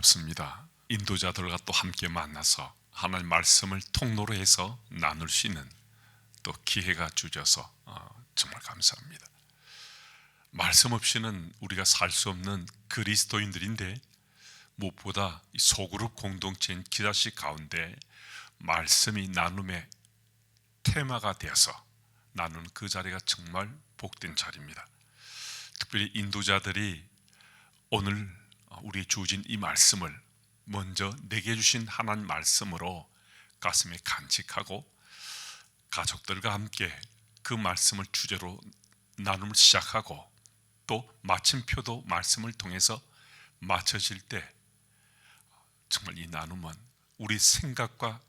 반갑습니다. 인도자들과 또 함께 만나서 하나님 말씀을 통로로 해서 나눌 수 있는 또 기회가 주셔서 어, 정말 감사합니다. 말씀 없이는 우리가 살 수 없는 그리스도인들인데 무엇보다 이 소그룹 공동체인 기다시 가운데 말씀이 나눔의 테마가 되어서 나누는 그 자리가 정말 복된 자리입니다. 특별히 인도자들이 오늘 우리 주신 이 말씀을 먼저 내게 주신 하나님 말씀으로 가슴에 간직하고 가족들과 함께 그 말씀을 주제로 나눔을 시작하고 또 마침표도 말씀을 통해서 맞춰질 때 정말 이 나눔은 우리 생각과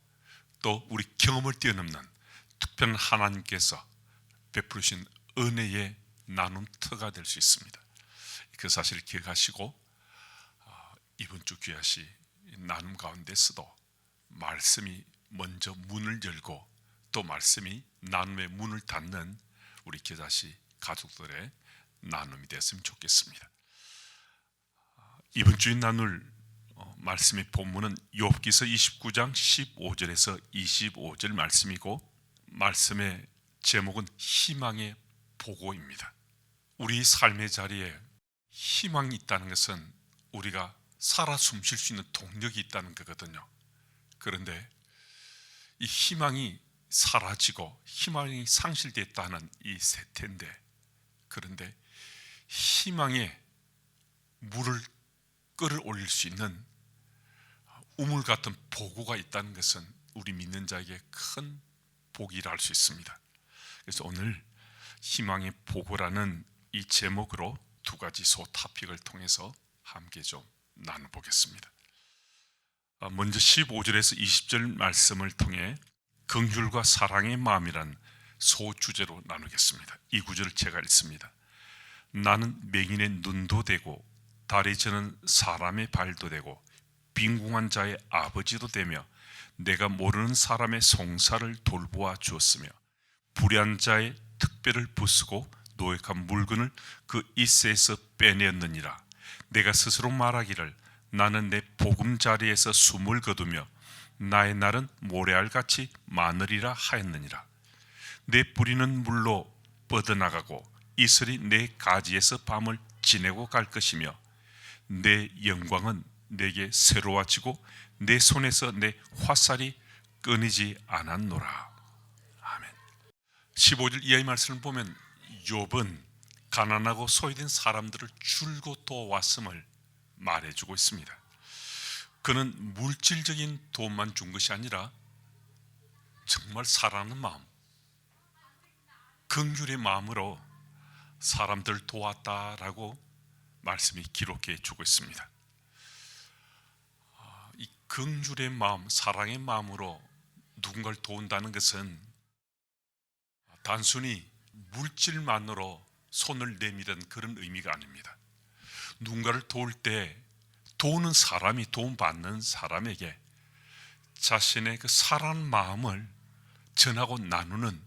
또 우리 경험을 뛰어넘는 특별한 하나님께서 베푸신 은혜의 나눔터가 될 수 있습니다. 그 사실을 기억하시고 어, 이번 주 귀하시 나눔 가운데서도 말씀이 먼저 문을 열고 또 말씀이 나눔의 문을 닫는 우리 기자시 가족들의 나눔이 됐으면 좋겠습니다. 어, 이번 주에 나눌 어, 말씀의 본문은 욥기서 29장 15절에서 25절 말씀이고 말씀의 제목은 희망의 보고입니다. 우리 삶의 자리에 희망이 있다는 것은 우리가 살아 숨 쉴 수 있는 동력이 있다는 거거든요. 그런데 이 희망이 사라지고 희망이 상실됐다는 이 세태인데 그런데 희망에 물을 끌어올릴 수 있는 우물 같은 보고가 있다는 것은 우리 믿는 자에게 큰 복이라 할 수 있습니다. 그래서 오늘 희망의 보고라는 이 제목으로 두 가지 소 타픽을 통해서 함께 좀 나눠보겠습니다. 아, 먼저 15절에서 20절 말씀을 통해 긍휼과 사랑의 마음이란 소주제로 나누겠습니다. 이 구절을 제가 읽습니다. 나는 맹인의 눈도 되고 달이 저는 사람의 발도 되고 빈궁한 자의 아버지도 되며 내가 모르는 사람의 송사를 돌보아 주었으며 불의한 자의 특별을 부수고 노획한 물건을 그 이세에서 빼내었느니라 내가 스스로 말하기를 나는 내 복음 자리에서 숨을 거두며 나의 날은 모래알같이 많으리라 하였느니라. 내 뿌리는 물로 뻗어나가고 이슬이 내 가지에서 밤을 지내고 갈 것이며 내 영광은 내게 새로워지고 내 손에서 내 화살이 끊이지 않았노라. 아멘. 15절 이하의 말씀을 보면 욥은 가난하고 소외된 사람들을 줄곧 도왔음을 말해주고 있습니다. 그는 물질적인 도움만 준 것이 아니라 정말 사랑하는 마음, 긍휼의 마음으로 사람들 도왔다라고 말씀이 기록해 주고 있습니다. 아, 이 긍휼의 마음, 사랑의 마음으로 누군가를 도운다는 것은 단순히 물질만으로 손을 내밀은 그런 의미가 아닙니다. 누군가를 도울 때 도우는 사람이 도움받는 사람에게 자신의 그 사랑 마음을 전하고 나누는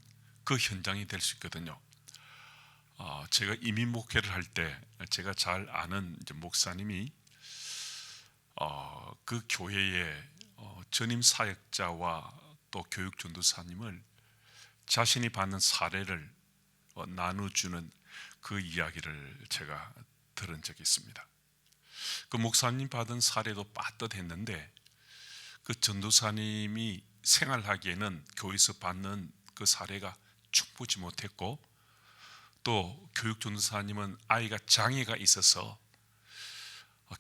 그 현장이 될 수 있거든요. 어, 제가 이민 목회를 할 때 제가 잘 아는 목사님이 어, 그 교회의 어, 전임 사역자와 또 교육 전도사님을 자신이 받는 사례를 어, 나눠주는 그 이야기를 제가 들은 적이 있습니다. 그 목사님 받은 사례도 빠듯했는데 그 전도사님이 생활하기에는 교회에서 받는 그 사례가 충분치 못했고 또 교육 전도사님은 아이가 장애가 있어서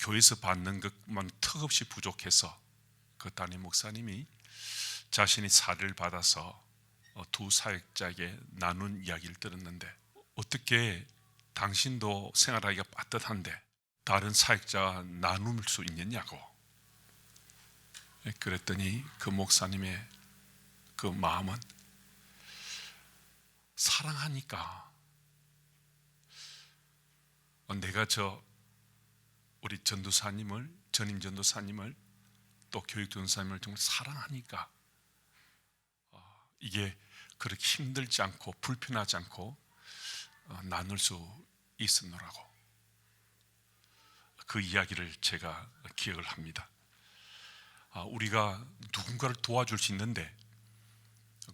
교회에서 받는 것만 턱없이 부족해서 그 담임 목사님이 자신이 사례를 받아서 두 사역자에게 나눈 이야기를 들었는데 어떻게 당신도 생활하기가 빠듯한데 다른 사역자와 나눌 수 있느냐고. 그랬더니 그 목사님의 그 마음은 사랑하니까. 내가 저 우리 전도사님을 전임 전도사님을 또 교육 전도사님을 정말 사랑하니까 어, 이게 그렇게 힘들지 않고 불편하지 않고 어, 나눌 수 있었노라고. 그 이야기를 제가 기억을 합니다. 아, 우리가 누군가를 도와줄 수 있는데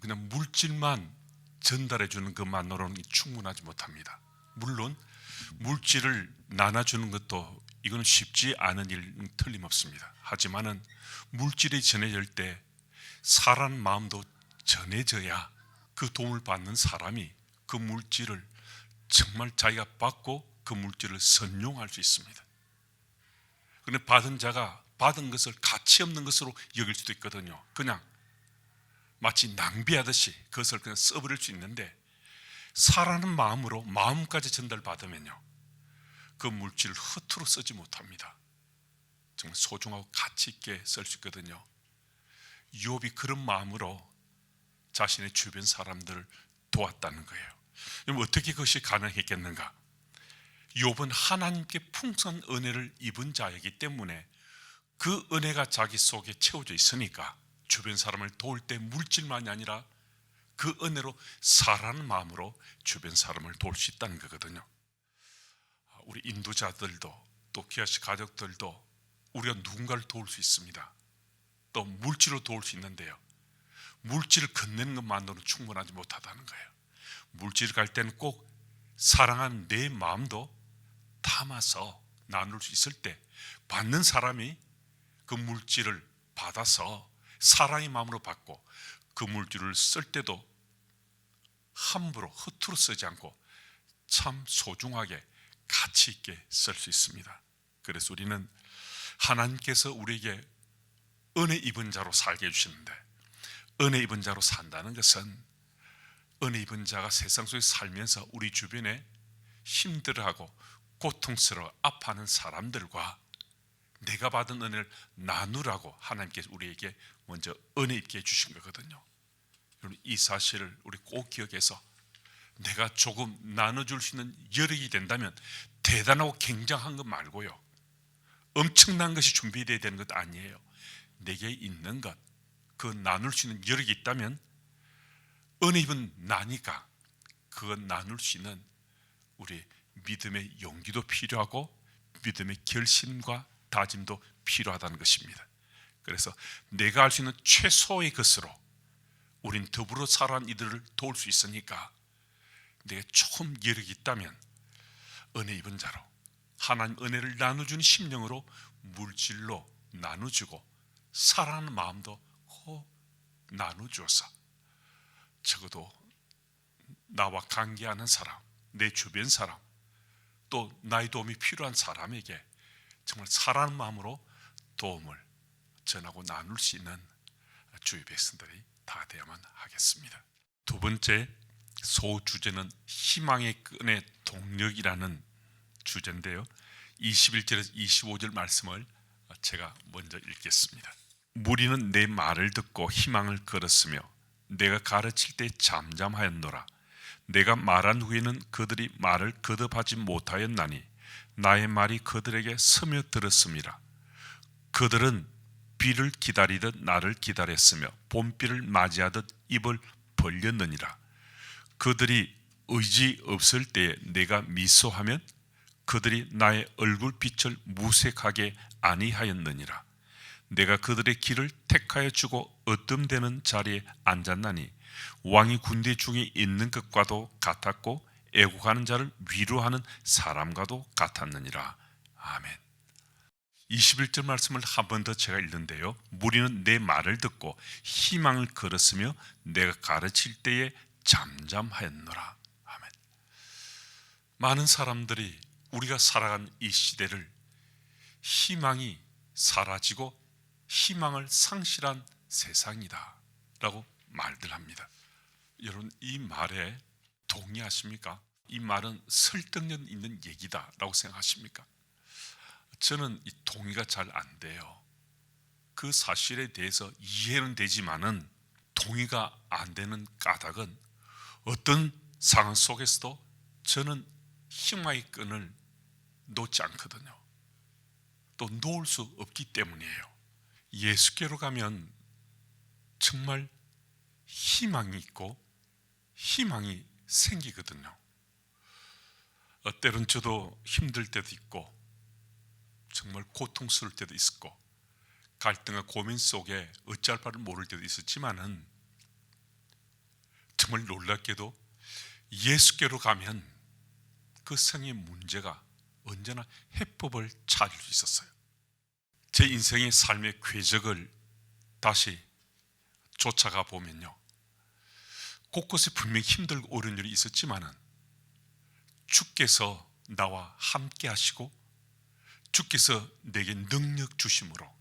그냥 물질만 전달해 주는 것만으로는 충분하지 못합니다. 물론 물질을 나눠 주는 것도 이거는 쉽지 않은 일은 틀림없습니다. 하지만은 물질이 전해질 때 사람 마음도 전해져야 그 도움을 받는 사람이 그 물질을 정말 자기가 받고 그 물질을 선용할 수 있습니다. 그런데 받은 자가 받은 것을 가치 없는 것으로 여길 수도 있거든요. 그냥 마치 낭비하듯이 그것을 그냥 써버릴 수 있는데 사라는 마음으로 마음까지 전달받으면요. 그 물질을 허투루 쓰지 못합니다. 정말 소중하고 가치 있게 쓸 수 있거든요. 유업이 그런 마음으로 자신의 주변 사람들을 도왔다는 거예요. 어떻게 그것이 가능했겠는가? 욥은 하나님께 풍성한 은혜를 입은 자이기 때문에 그 은혜가 자기 속에 채워져 있으니까 주변 사람을 도울 때 물질만이 아니라 그 은혜로 사라는 마음으로 주변 사람을 도울 수 있다는 거거든요. 우리 인도자들도 또 기아씨 가족들도 우리가 누군가를 도울 수 있습니다. 또 물질로 도울 수 있는데요. 물질을 건네는 것만으로는 충분하지 못하다는 거예요. 물질 갈 때는 꼭 사랑하는 내 마음도 담아서 나눌 수 있을 때 받는 사람이 그 물질을 받아서 사랑의 마음으로 받고 그 물질을 쓸 때도 함부로 허투루 쓰지 않고 참 소중하게 가치 있게 쓸 수 있습니다. 그래서 우리는 하나님께서 우리에게 은혜 입은 자로 살게 해주시는데 은혜 입은 자로 산다는 것은 은혜 입은 자가 세상 속에 살면서 우리 주변에 힘들어하고 고통스러워 아파하는 사람들과 내가 받은 은혜를 나누라고 하나님께서 우리에게 먼저 은혜 입게 해주신 거거든요. 이 사실을 우리 꼭 기억해서 내가 조금 나눠줄 수 있는 여력이 된다면 대단하고 굉장한 것 말고요. 엄청난 것이 준비되어야 되는 것 아니에요. 내게 있는 것, 그 나눌 수 있는 여력이 있다면 은혜 입은 나니까 그건 나눌 수 있는 우리 믿음의 용기도 필요하고 믿음의 결심과 다짐도 필요하다는 것입니다. 그래서 내가 할 수 있는 최소의 것으로 우린 더불어 살아가는 이들을 도울 수 있으니까 내가 조금 여력이 있다면 은혜 입은 자로 하나님 은혜를 나눠주는 심령으로 물질로 나눠주고 사랑하는 마음도 호 나눠주어서 적어도 나와 관계하는 사람, 내 주변 사람, 또 나의 도움이 필요한 사람에게 정말 사랑하는 마음으로 도움을 전하고 나눌 수 있는 주의 백성들이 다 되어야만 하겠습니다. 두 번째 소주제는 희망의 끈의 동력이라는 주제인데요. 21절에서 25절 말씀을 제가 먼저 읽겠습니다. 무리는 내 말을 듣고 희망을 걸었으며 내가 가르칠 때 잠잠하였노라. 내가 말한 후에는 그들이 말을 거듭하지 못하였나니 나의 말이 그들에게 스며들었습니다. 그들은 비를 기다리듯 나를 기다렸으며 봄비를 맞이하듯 입을 벌렸느니라. 그들이 의지 없을 때에 내가 미소하면 그들이 나의 얼굴빛을 무색하게 아니하였느니라. 내가 그들의 길을 택하여 주고 어뜸되는 자리에 앉았나니 왕이 군대 중에 있는 것과도 같았고 애국하는 자를 위로하는 사람과도 같았느니라. 아멘. 21절 말씀을 한 번 더 제가 읽는데요. 무리는 내 말을 듣고 희망을 걸었으며 내가 가르칠 때에 잠잠하였노라. 아멘. 많은 사람들이 우리가 살아간 이 시대를 희망이 사라지고 희망을 상실한 세상이다 라고 말들 합니다. 여러분 이 말에 동의하십니까? 이 말은 설득력 있는 얘기다 라고 생각하십니까? 저는 이 동의가 잘 안 돼요. 그 사실에 대해서 이해는 되지만은 동의가 안 되는 까닭은 어떤 상황 속에서도 저는 희망의 끈을 놓지 않거든요. 또 놓을 수 없기 때문이에요. 예수께로 가면 정말 희망이 있고 희망이 생기거든요. 어, 때론 저도 힘들 때도 있고 정말 고통스러울 때도 있었고 갈등과 고민 속에 어찌할 바를 모를 때도 있었지만은 정말 놀랍게도 예수께로 가면 그 성의 문제가 언제나 해법을 찾을 수 있었어요. 제 인생의 삶의 궤적을 다시 쫓아가 보면요. 곳곳에 분명히 힘들고 어려운 일이 있었지만은 주께서 나와 함께 하시고 주께서 내게 능력 주심으로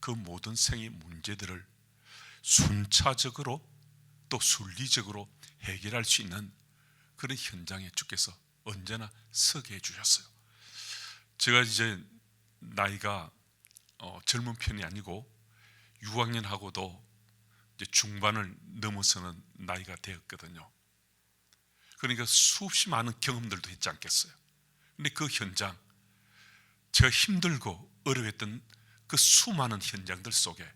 그 모든 생의 문제들을 순차적으로 또 순리적으로 해결할 수 있는 그런 현장에 주께서 언제나 서게 해 주셨어요. 제가 이제 나이가 어, 젊은 편이 아니고 6학년하고도 이제 중반을 넘어서는 나이가 되었거든요. 그러니까 수없이 많은 경험들도 했지 않겠어요. 근데 그 현장, 제가 힘들고 어려웠던 그 수많은 현장들 속에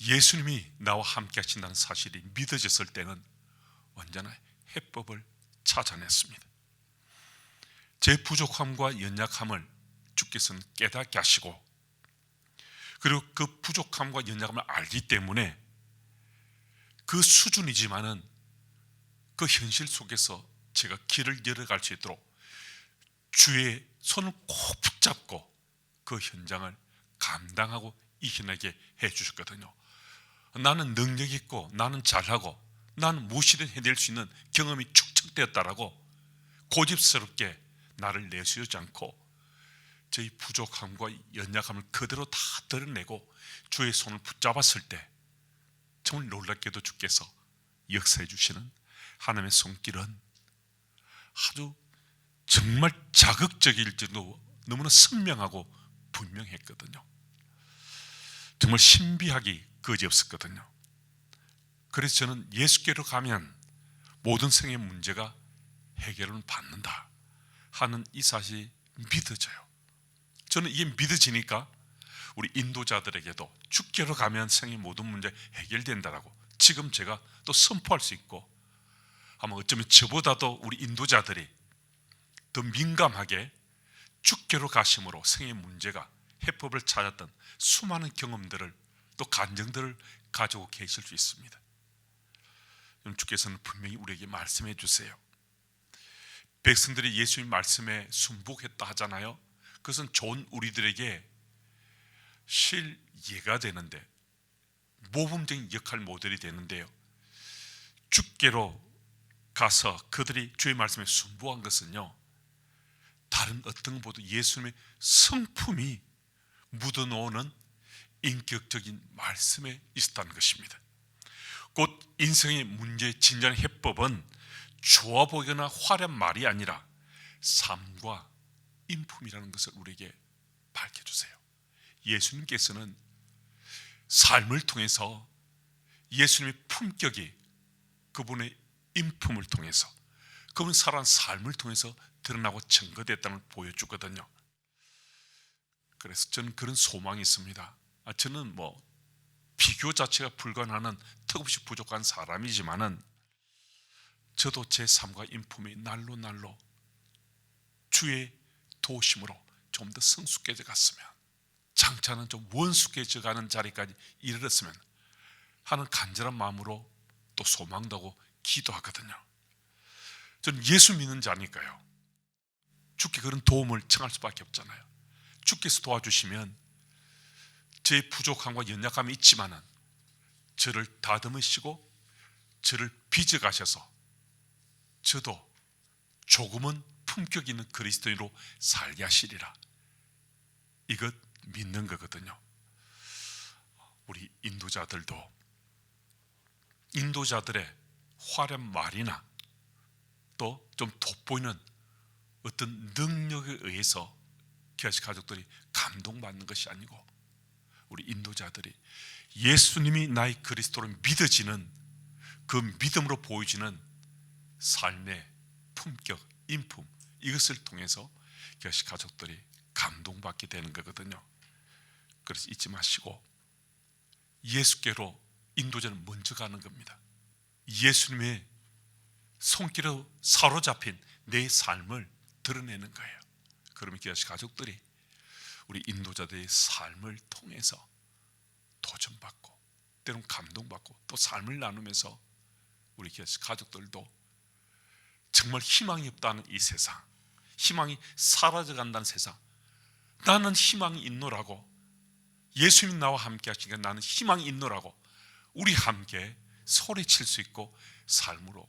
예수님이 나와 함께 하신다는 사실이 믿어졌을 때는 언제나 해법을 찾아냈습니다. 제 부족함과 연약함을 주께서는 깨닫게 하시고 그리고 그 부족함과 연약함을 알기 때문에 그 수준이지만은 그 현실 속에서 제가 길을 열어갈 수 있도록 주의 손을 꼭 붙잡고 그 현장을 감당하고 이겨내게 해 주셨거든요. 나는 능력 있고 나는 잘하고 나는 무엇이든 해낼 수 있는 경험이 축적되었다라고 고집스럽게 나를 내세우지 않고 저희 부족함과 연약함을 그대로 다 드러내고 주의 손을 붙잡았을 때 정말 놀랍게도 주께서 역사해 주시는 하나님의 손길은 아주 정말 자극적일지도 너무나 선명하고 분명했거든요. 정말 신비하기 그지없었거든요. 그래서 저는 예수께로 가면 모든 생의 문제가 해결을 받는다 하는 이 사실이 믿어져요. 저는 이게 믿어지니까 우리 인도자들에게도 주께로 가면 생의 모든 문제 해결된다라고 지금 제가 또 선포할 수 있고 아마 어쩌면 저보다도 우리 인도자들이 더 민감하게 주께로 가심으로 생의 문제가 해법을 찾았던 수많은 경험들을 또 간증들을 가지고 계실 수 있습니다. 주께서는 분명히 우리에게 말씀해 주세요. 백성들이 예수님 말씀에 순복했다 하잖아요. 그것은 좋은 우리들에게 실예가 되는데 모범적인 역할 모델이 되는데요. 주께로 가서 그들이 주의 말씀에 순복한 것은요. 다른 어떤 것보다 예수님의 성품이 묻어놓는 인격적인 말씀에 있었다는 것입니다. 곧 인생의 문제 진전 해법은 좋아 보이거나 화려한 말이 아니라 삶과 인품이라는 것을 우리에게 밝혀주세요. 예수님께서는 삶을 통해서 예수님의 품격이 그분의 인품을 통해서 그분 살아난 삶을 통해서 드러나고 증거됐다는 걸 보여주거든요. 그래서 저는 그런 소망이 있습니다. 아, 저는 뭐 비교 자체가 불가능한 턱없이 부족한 사람이지만은 저도 제 삶과 인품이 날로 날로 주의 도심으로 좀 더 성숙해져 갔으면 장차는 좀 원숙해져 가는 자리까지 이르렀으면 하는 간절한 마음으로 또 소망도 하고 기도하거든요. 저는 예수 믿는 자니까요. 주께 그런 도움을 청할 수밖에 없잖아요. 주께서 도와주시면 제 부족함과 연약함이 있지만은 저를 다듬으시고 저를 빚어 가셔서 저도 조금은 품격 있는 그리스도인으로 살게 하시리라. 이것 믿는 거거든요. 우리 인도자들도 인도자들의 화려한 말이나 또 좀 돋보이는 어떤 능력에 의해서 교회식 가족들이 감동받는 것이 아니고 우리 인도자들이 예수님이 나의 그리스도로 믿어지는 그 믿음으로 보여지는 삶의 품격, 인품 이것을 통해서 교회식 가족들이 감동받게 되는 거거든요. 그래서 잊지 마시고 예수께로 인도자는 먼저 가는 겁니다. 예수님의 손길로 사로잡힌 내 삶을 드러내는 거예요. 그러면 교회식 가족들이 우리 인도자들의 삶을 통해서 도전받고 때론 감동받고 또 삶을 나누면서 우리 교회 가족들도 정말 희망이 없다는 이 세상, 희망이 사라져간다는 세상, 나는 희망이 있노라고 예수님 나와 함께 하시니까 나는 희망이 있노라고 우리 함께 소리칠 수 있고 삶으로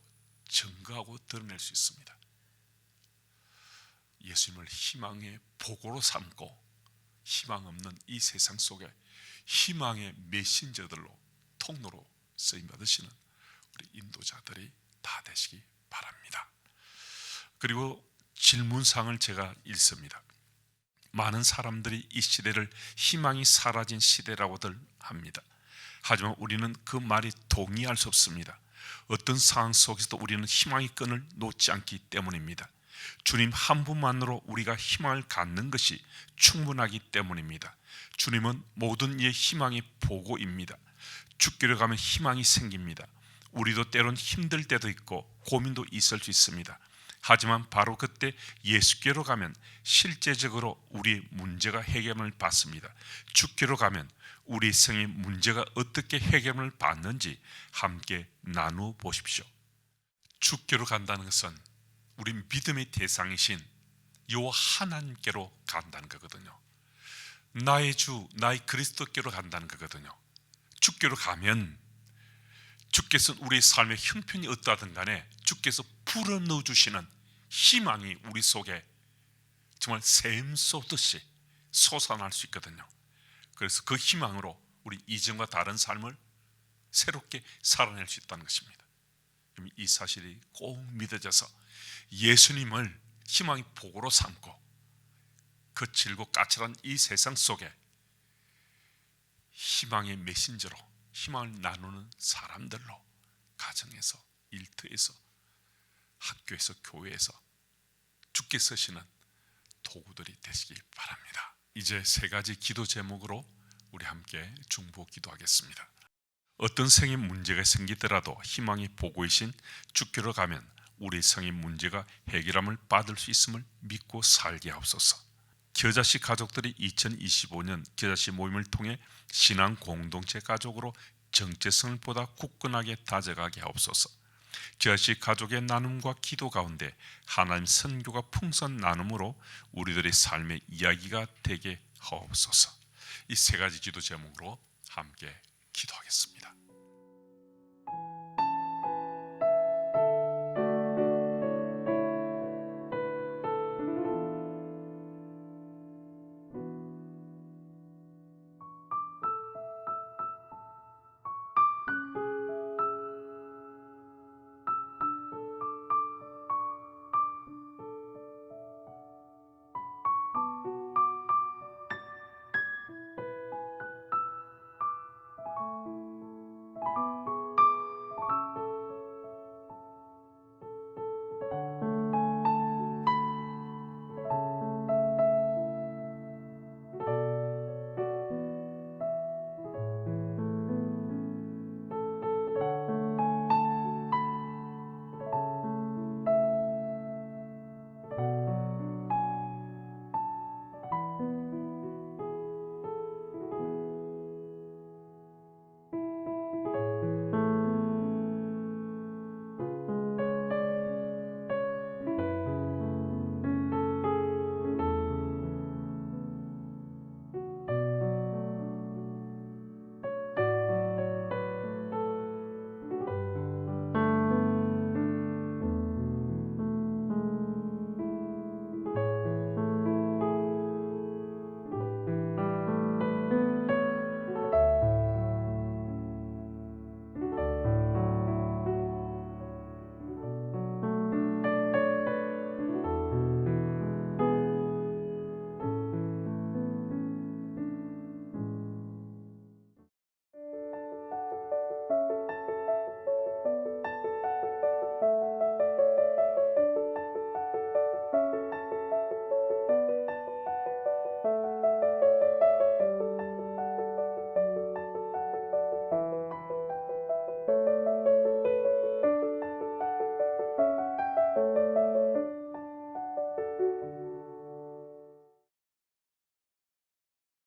증거하고 드러낼 수 있습니다. 예수님을 희망의 보고로 삼고 희망 없는 이 세상 속에 희망의 메신저들로 통로로 쓰임 받으시는 우리 인도자들이 다 되시기 바랍니다. 그리고 질문상을 제가 읽습니다. 많은 사람들이 이 시대를 희망이 사라진 시대라고들 합니다. 하지만 우리는 그 말이 동의할 수 없습니다. 어떤 상황 속에서도 우리는 희망의 끈을 놓지 않기 때문입니다. 주님 한 분만으로 우리가 희망을 갖는 것이 충분하기 때문입니다. 주님은 모든 이의 희망의 보고입니다. 죽기로 가면 희망이 생깁니다. 우리도 때론 힘들 때도 있고 고민도 있을 수 있습니다. 하지만 바로 그때 예수께로 가면 실제적으로 우리 문제가 해결을 받습니다. 죽기로 가면 우리 생의 문제가 어떻게 해결을 받는지 함께 나누어 보십시오. 죽기로 간다는 것은 우리 믿음의 대상이신 요 하나님께로 간다는 거거든요. 나의 주, 나의 그리스도께로 간다는 거거든요. 주께로 가면 주께서 우리의 삶의 형편이 어떠하든 간에 주께서 불어넣어 주시는 희망이 우리 속에 정말 샘 쏟듯이 솟아날 수 있거든요. 그래서 그 희망으로 우리 이전과 다른 삶을 새롭게 살아낼 수 있다는 것입니다. 이 사실이 꼭 믿어져서 예수님을 희망의 복으로 삼고 거칠고 까칠한 이 세상 속에 희망의 메신저로 희망을 나누는 사람들로 가정에서 일터에서 학교에서 교회에서 죽게 쓰시는 도구들이 되시기 바랍니다. 이제 세 가지 기도 제목으로 우리 함께 중보 기도하겠습니다. 어떤 생의 문제가 생기더라도 희망이 보고이신 주께로 가면 우리 성의 문제가 해결함을 받을 수 있음을 믿고 살게 하옵소서. 겨자씨 가족들이 2025년 겨자씨 모임을 통해 신앙 공동체 가족으로 정체성을 보다 굳건하게 다져가게 하옵소서. 겨자씨 가족의 나눔과 기도 가운데 하나님 선교가 풍선 나눔으로 우리들의 삶의 이야기가 되게 하옵소서. 이 세 가지 기도 제목으로 함께 기도하겠습니다.